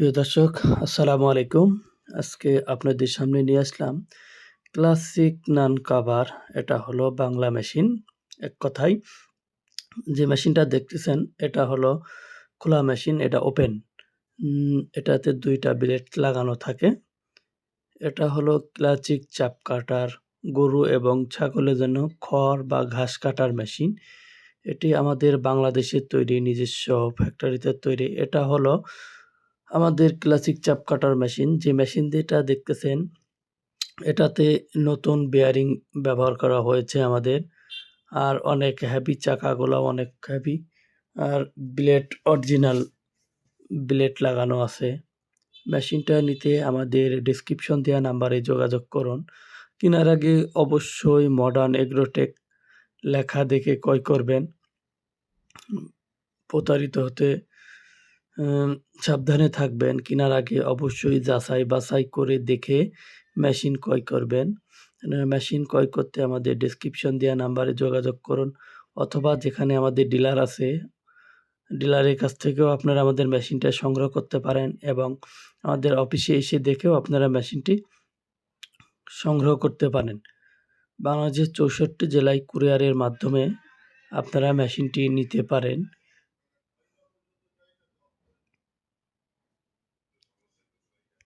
প্রিয় দর্শক, আসসালামু আলাইকুম। আজকে আপনাদের সামনে নিয়ে আসলাম ক্লাসিক নান কাভার। এটা হলো বাংলা মেশিন, এক কথায়। যে মেশিনটা দেখতেছেন, এটা হলো খোলা মেশিন, এটা ওপেন। এটাতে দুইটা ব্লেড লাগানো থাকে। এটা হলো ক্লাসিক চাপ কাটার গরু এবং ছাগলের জন্য খড় বা ঘাস কাটার মেশিন। এটি আমাদের বাংলাদেশের তৈরি নিজস্ব ফ্যাক্টরিতে তৈরি। এটা হলো আমাদের ক্লাসিক চাপ কাটার মেশিন যে মেশিন যেটা দেখতেছেন, এটাতে নতুন বেয়ারিং ব্যবহার করা হয়েছে আমাদের। আর অনেক হ্যাভি চাকাগুলো অনেক হ্যাভি আর ব্লেড অরিজিনাল ব্লেড লাগানো আছে। মেশিনটা নিতে আমাদের ডিসক্রিপশন দেওয়া নাম্বারে যোগাযোগ করুন। কেনার আগে অবশ্যই মডার্ন এগ্রোটেক লেখা দেখে ক্রয় করবেন। প্রতারিত হতে সাবধানে থাকবেন। কেনার আগে অবশ্যই যাচাই বাছাই করে দেখে মেশিন ক্রয় করবেন। মেশিন ক্রয় করতে আমাদের ডিসক্রিপশন দেওয়া নাম্বারে যোগাযোগ করুন অথবা যেখানে আমাদের ডিলার আছে ডিলারের কাছ থেকেও আপনারা আমাদের মেশিনটা সংগ্রহ করতে পারেন এবং আমাদের অফিসে এসে দেখেও আপনারা মেশিনটি সংগ্রহ করতে পারেন। বাংলাদেশের চৌষট্টি জেলায় কুরিয়ারের মাধ্যমে আপনারা মেশিনটি নিতে পারেন।